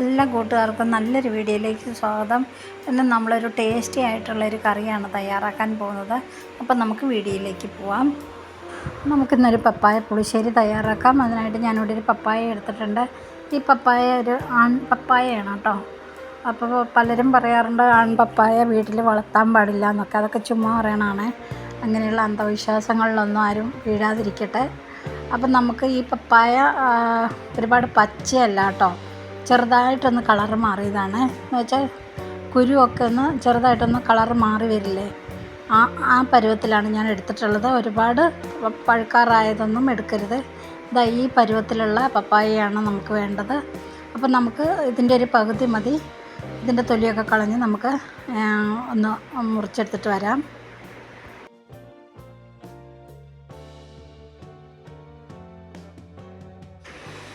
എല്ലാ കൂട്ടുകാർക്കും നല്ലൊരു വീഡിയോയിലേക്ക് സ്വാഗതം. ഇന്ന് നമ്മളൊരു ടേസ്റ്റി ആയിട്ടുള്ള ഒരു കറിയാണ് തയ്യാറാക്കാൻ പോകുന്നത്. അപ്പം നമുക്ക് വീഡിയോയിലേക്ക് പോവാം. നമുക്കിന്നൊരു പപ്പായ പുളിശ്ശേരി തയ്യാറാക്കാം. അതിനായിട്ട് ഞാനിവിടെ ഒരു പപ്പായ എടുത്തിട്ടുണ്ട്. ഈ പപ്പായ ഒരു ആൺ പപ്പായയാണ് കേട്ടോ. അപ്പോൾ പലരും പറയാറുണ്ട് ആൺ പപ്പായ വീട്ടിൽ വളർത്താൻ പാടില്ല എന്നൊക്കെ. അതൊക്കെ ചുമ്മാ പറയണതാണ്. അങ്ങനെയുള്ള അന്ധവിശ്വാസങ്ങളിലൊന്നും ആരും വീഴാതിരിക്കട്ടെ. അപ്പം നമുക്ക് ഈ പപ്പായ ഒരുപാട് പച്ചയല്ല കേട്ടോ. ചെറുതായിട്ടൊന്ന് കളർ മാറിയതാണ്. എന്ന് വെച്ചാൽ കുരുവൊക്കെ ഒന്ന് ചെറുതായിട്ടൊന്ന് കളർ മാറി വരില്ലേ? ആ ആ പരുവത്തിലാണ് ഞാൻ എടുത്തിട്ടുള്ളത്. ഒരുപാട് പഴുക്കാറായതൊന്നും എടുക്കരുത്. ഇതാ ഈ പരുവത്തിലുള്ള പപ്പായയാണ് നമുക്ക് വേണ്ടത്. അപ്പം നമുക്ക് ഇതിന്റെ ഒരു പകുതി മതി. ഇതിന്റെ തൊലിയൊക്കെ കളഞ്ഞ് നമുക്ക് ഒന്ന് മുറിച്ചെടുത്തിട്ട് വരാം.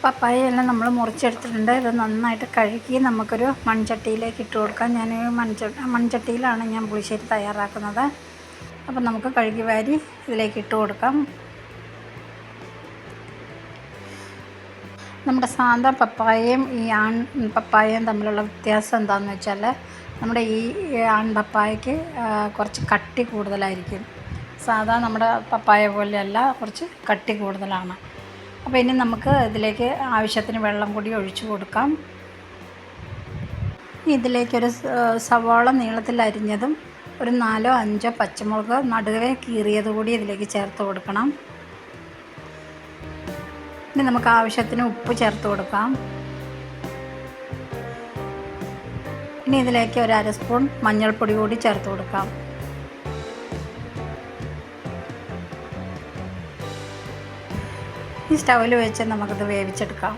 പപ്പായയെല്ലാം നമ്മൾ മുറിച്ചെടുത്തിട്ടുണ്ട്. ഇത് നന്നായിട്ട് കഴുകി നമുക്കൊരു മൺചട്ടിയിലേക്ക് ഇട്ട് കൊടുക്കാം. ഞാൻ മൺച മൺചട്ടിയിലാണ് ഞാൻ പുളിശ്ശേരി തയ്യാറാക്കുന്നത്. അപ്പം നമുക്ക് കഴുകി വാരി ഇതിലേക്ക് ഇട്ട് കൊടുക്കാം. നമ്മുടെ സാധാ പപ്പായയും ഈ ആൺ പപ്പായയും തമ്മിലുള്ള വ്യത്യാസം എന്താണെന്ന് വെച്ചാൽ നമ്മുടെ ഈ ആൺ പപ്പായയ്ക്ക് കുറച്ച് കട്ടി കൂടുതലായിരിക്കും. സാധാ നമ്മുടെ പപ്പായ പോലെയല്ല കുറച്ച് കട്ടി കൂടുതലാണ്. അപ്പോൾ ഇനി നമുക്ക് ഇതിലേക്ക് ആവശ്യത്തിന് വെള്ളം കൂടി ഒഴിച്ചു കൊടുക്കാം. ഇതിലേക്കൊരു സവാള നീളത്തിൽ അരിഞ്ഞതും ഒരു നാലോ അഞ്ചോ പച്ചമുളക് നടുവേ കീറിയത് കൂടി ഇതിലേക്ക് ചേർത്ത് കൊടുക്കണം. ഇനി നമുക്ക് ആവശ്യത്തിന് ഉപ്പ് ചേർത്ത് കൊടുക്കാം. ഇനി ഇതിലേക്ക് ഒരു അര സ്പൂൺ മഞ്ഞൾപ്പൊടി കൂടി ചേർത്ത് കൊടുക്കാം. ഈ സ്റ്റൗവിൽ വെച്ച് നമുക്കിത് വേവിച്ചെടുക്കാം.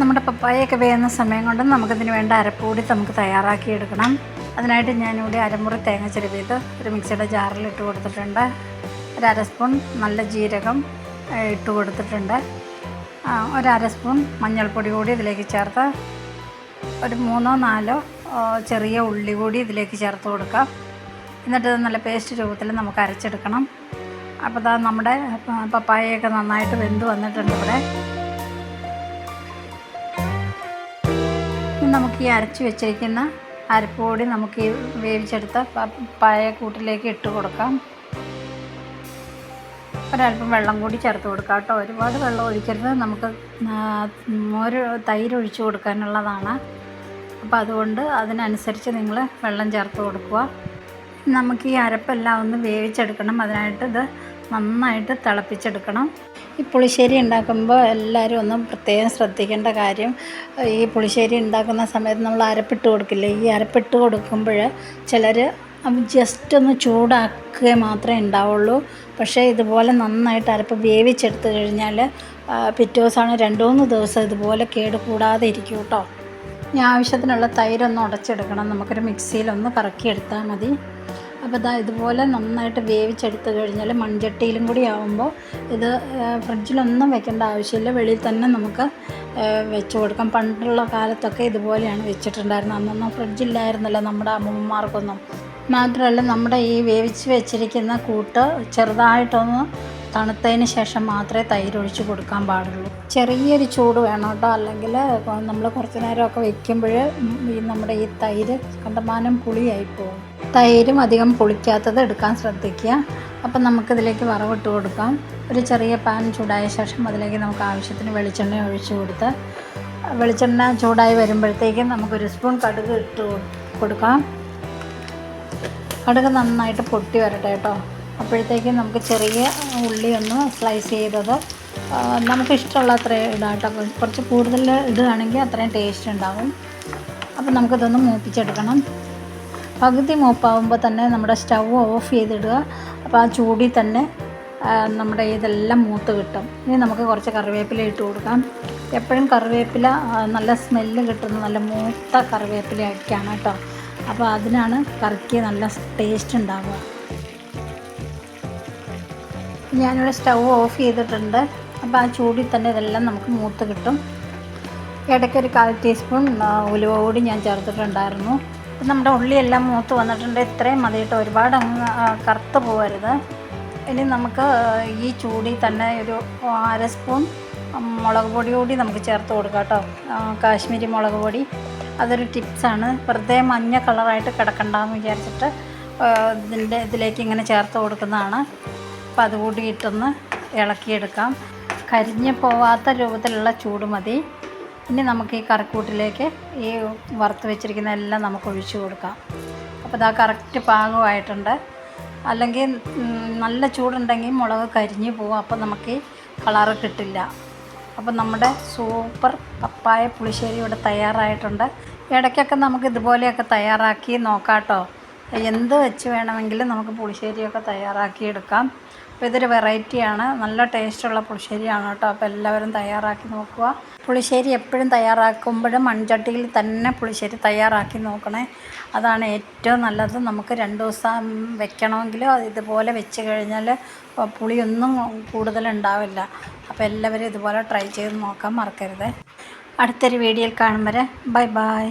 നമ്മുടെ പപ്പായയൊക്കെ വേവുന്ന സമയം കൊണ്ട് നമുക്കിതിന് വേണ്ട അരപ്പൂടി നമുക്ക് തയ്യാറാക്കിയെടുക്കണം. അതിനായിട്ട് ഞാനിവിടെ അരമുറി തേങ്ങ ചെരുവിയത് ഒരു മിക്സിയുടെ ജാറിൽ ഇട്ട് കൊടുത്തിട്ടുണ്ട്. ഒരു അര സ്പൂൺ നല്ല ജീരകം ഇട്ട് കൊടുത്തിട്ടുണ്ട്. ഒരു അര സ്പൂൺ മഞ്ഞൾപ്പൊടി കൂടി ഇതിലേക്ക് ചേർത്ത് ഒരു മൂന്നോ നാലോ ചെറിയ ഉള്ളി കൂടി ഇതിലേക്ക് ചേർത്ത് കൊടുക്കാം. എന്നിട്ട് നല്ല പേസ്റ്റ് രൂപത്തിൽ നമുക്ക് അരച്ചെടുക്കണം. അപ്പോൾ ഇതാ നമ്മുടെ പപ്പായയൊക്കെ നന്നായിട്ട് വെന്ത് വന്നിട്ടുണ്ട് ഇവിടെ. നമുക്ക് ഈ അരച്ച് വെച്ചിരിക്കുന്ന അരപ്പുപൊടി നമുക്ക് ഈ വേവിച്ചെടുത്ത പപ്പായ കൂട്ടിലേക്ക് ഇട്ട് കൊടുക്കാം. ഒരല്പം വെള്ളം കൂടി ചേർത്ത് കൊടുക്കാം കേട്ടോ. ഒരുപാട് വെള്ളം ഒഴിക്കരുത്. നമുക്ക് ഒരു തൈര് ഒഴിച്ചു കൊടുക്കാനുള്ളതാണ്. അപ്പോൾ അതുകൊണ്ട് അതിനനുസരിച്ച് നിങ്ങൾ വെള്ളം ചേർത്ത് കൊടുക്കുക. നമുക്ക് ഈ അരപ്പെല്ലാം ഒന്ന് വേവിച്ചെടുക്കണം. അതിനായിട്ട് ഇത് നന്നായിട്ട് തിളപ്പിച്ചെടുക്കണം. ഈ പുളിശ്ശേരി ഉണ്ടാക്കുമ്പോൾ എല്ലാവരും ഒന്ന് പ്രത്യേകം ശ്രദ്ധിക്കേണ്ട കാര്യം ഈ പുളിശ്ശേരി ഉണ്ടാക്കുന്ന സമയത്ത് നമ്മൾ അരപ്പിട്ട് കൊടുക്കില്ല? ഈ അരപ്പിട്ട് കൊടുക്കുമ്പോൾ ചിലർ ജസ്റ്റ് ഒന്ന് ചൂടാക്കുക മാത്രമേ ഉണ്ടാവുള്ളൂ. പക്ഷേ ഇതുപോലെ നന്നായിട്ട് അരപ്പ് വേവിച്ചെടുത്ത് കഴിഞ്ഞാൽ പിറ്റേ ദിവസമാണ് രണ്ട് മൂന്ന് ദിവസം ഇതുപോലെ കേട് കൂടാതെ ഇരിക്കും കേട്ടോ. ഇനി ആവശ്യത്തിനുള്ള തൈരൊന്ന് ഉടച്ചെടുക്കണം. നമുക്കൊരു മിക്സിയിലൊന്ന് കറക്കിയെടുത്താൽ മതി. അപ്പോൾ ഇതാ ഇതുപോലെ നന്നായിട്ട് വേവിച്ചെടുത്ത് കഴിഞ്ഞാൽ മൺചട്ടിയിലും കൂടി ആകുമ്പോൾ ഇത് ഫ്രിഡ്ജിലൊന്നും വെക്കേണ്ട ആവശ്യമില്ല. വെളിയിൽ തന്നെ നമുക്ക് വെച്ച് കൊടുക്കാം. പണ്ടുള്ള കാലത്തൊക്കെ ഇതുപോലെയാണ് വെച്ചിട്ടുണ്ടായിരുന്നത്. അന്നൊന്നും ഫ്രിഡ്ജില്ലായിരുന്നല്ലോ നമ്മുടെ അമ്മൂമ്മമാർക്കൊന്നും. മാത്രമല്ല നമ്മുടെ ഈ വേവിച്ച് വെച്ചിരിക്കുന്ന കൂട്ട് ചെറുതായിട്ടൊന്ന് തണുത്തതിന് ശേഷം മാത്രമേ തൈര് ഒഴിച്ച് കൊടുക്കാൻ പാടുള്ളൂ. ചെറിയൊരു ചൂട് വേണം കേട്ടോ. അല്ലെങ്കിൽ നമ്മൾ കുറച്ച് നേരമൊക്കെ വെക്കുമ്പോൾ ഈ നമ്മുടെ ഈ തൈര് കണ്ടമാനം പുളിയായി പോകും. തൈരും അധികം പുളിക്കാത്തത് എടുക്കാൻ ശ്രദ്ധിക്കുക. അപ്പം നമുക്കിതിലേക്ക് വറവിട്ട് കൊടുക്കാം. ഒരു ചെറിയ പാൻ ചൂടായ ശേഷം അതിലേക്ക് നമുക്ക് ആവശ്യത്തിന് വെളിച്ചെണ്ണ ഒഴിച്ച് കൊടുത്ത് വെളിച്ചെണ്ണ ചൂടായി വരുമ്പോഴത്തേക്കും നമുക്കൊരു സ്പൂൺ കടുക് ഇട്ട് കൊടുക്കാം. കടുക് നന്നായിട്ട് പൊട്ടി വരട്ടെ കേട്ടോ. അപ്പോഴത്തേക്കും നമുക്ക് ചെറിയ ഉള്ളി ഒന്ന് സ്ലൈസ് ചെയ്തത്. നമുക്കിഷ്ടമുള്ള അത്രയും ഇടാം കേട്ടോ കുറച്ച് കൂടുതൽ ഇടുകയാണെങ്കിൽ അത്രയും ടേസ്റ്റ് ഉണ്ടാകും അപ്പോൾ നമുക്കിതൊന്ന് മൂപ്പിച്ചെടുക്കണം. പകുതി മൂപ്പാവുമ്പോൾ തന്നെ നമ്മുടെ സ്റ്റൗ ഓഫ് ചെയ്തിടുക. അപ്പോൾ ആ ചൂടിൽ തന്നെ നമ്മുടെ ഇതെല്ലാം മൂത്ത് കിട്ടും. ഇനി നമുക്ക് കുറച്ച് കറിവേപ്പില ഇട്ട് കൊടുക്കാം. എപ്പോഴും കറിവേപ്പില നല്ല സ്മെല്ല് കിട്ടുന്ന നല്ല മൂത്ത കറിവേപ്പില ഒക്കെയാണ് കേട്ടോ. അപ്പോൾ അതിനാണ് കറിക്ക് നല്ല ടേസ്റ്റ് ഉണ്ടാവുക. ഞാനിവിടെ സ്റ്റൗ ഓഫ് ചെയ്തിട്ടുണ്ട്. അപ്പോൾ ആ ചൂടിൽ തന്നെ ഇതെല്ലാം നമുക്ക് മൂത്ത് കിട്ടും. ഇടയ്ക്ക് ഒരു കാൽ ടീസ്പൂൺ ഉലുവ കൂടി ഞാൻ ചേർത്തിട്ടുണ്ടായിരുന്നു. അപ്പം നമ്മുടെ ഉള്ളിയെല്ലാം മൂത്ത് വന്നിട്ടുണ്ട്. ഇത്രയും മതി കേട്ടോ. ഒരുപാട് അങ്ങ് കറുത്ത് പോകരുത് ഇനി നമുക്ക് ഈ ചൂടിൽ തന്നെ ഒരു അര സ്പൂൺ മുളക് പൊടി കൂടി നമുക്ക് ചേർത്ത് കൊടുക്കാം കേട്ടോ. കാശ്മീരി മുളക് പൊടി. അതൊരു ടിപ്സാണ്. വെറുതെ മഞ്ഞ കളറായിട്ട് കിടക്കണ്ടെന്ന് വിചാരിച്ചിട്ട് ഇതിന്റെ ഇതിലേക്ക് ഇങ്ങനെ ചേർത്ത് കൊടുക്കുന്നതാണ്. അപ്പോൾ അതുകൂടി ഇട്ടൊന്ന് ഇളക്കിയെടുക്കാം. കരിഞ്ഞു പോവാത്ത രൂപത്തിലുള്ള ചൂട് മതി. ഇനി നമുക്ക് ഈ കറിക്കൂട്ടിലേക്ക് ഈ വറുത്ത് വെച്ചിരിക്കുന്ന എല്ലാം നമുക്ക് ഒഴിച്ചു കൊടുക്കാം. അപ്പോൾ ഇതാ കറക്റ്റ് പാകമായിട്ടുണ്ട്. അല്ലെങ്കിൽ നല്ല ചൂടുണ്ടെങ്കിൽ മുളക് കരിഞ്ഞു പോകും അപ്പോൾ നമുക്ക് കളറ് കിട്ടില്ല. അപ്പോൾ നമ്മുടെ സൂപ്പർ പപ്പായ പുളിശ്ശേരി ഇവിടെ തയ്യാറായിട്ടുണ്ട്. ഇടയ്ക്കൊക്കെ നമുക്ക് ഇതുപോലെയൊക്കെ തയ്യാറാക്കി നോക്കാം കേട്ടോ. എന്ത് വെച്ച് വേണമെങ്കിലും നമുക്ക് പുളിശ്ശേരിയൊക്കെ തയ്യാറാക്കി എടുക്കാം അപ്പോൾ ഇതൊരു വെറൈറ്റിയാണ് നല്ല ടേസ്റ്റുള്ള പുളിശ്ശേരിയാണ് കേട്ടോ. അപ്പോൾ എല്ലാവരും തയ്യാറാക്കി നോക്കുക. പുളിശ്ശേരി എപ്പോഴും തയ്യാറാക്കുമ്പോഴും മൺചട്ടിയിൽ തന്നെ പുളിശ്ശേരി തയ്യാറാക്കി നോക്കണേ. അതാണ് ഏറ്റവും നല്ലത്. നമുക്ക് രണ്ട് ദിവസം വെക്കണമെങ്കിലും ഇതുപോലെ വെച്ച് കഴിഞ്ഞാൽ പുളിയൊന്നും കൂടുതലുണ്ടാവില്ല അപ്പോൾ എല്ലാവരും ഇതുപോലെ ട്രൈ ചെയ്ത് നോക്കാൻ മറക്കരുത്. അടുത്തൊരു വീഡിയോയിൽ കാണും വരെ. Bye bye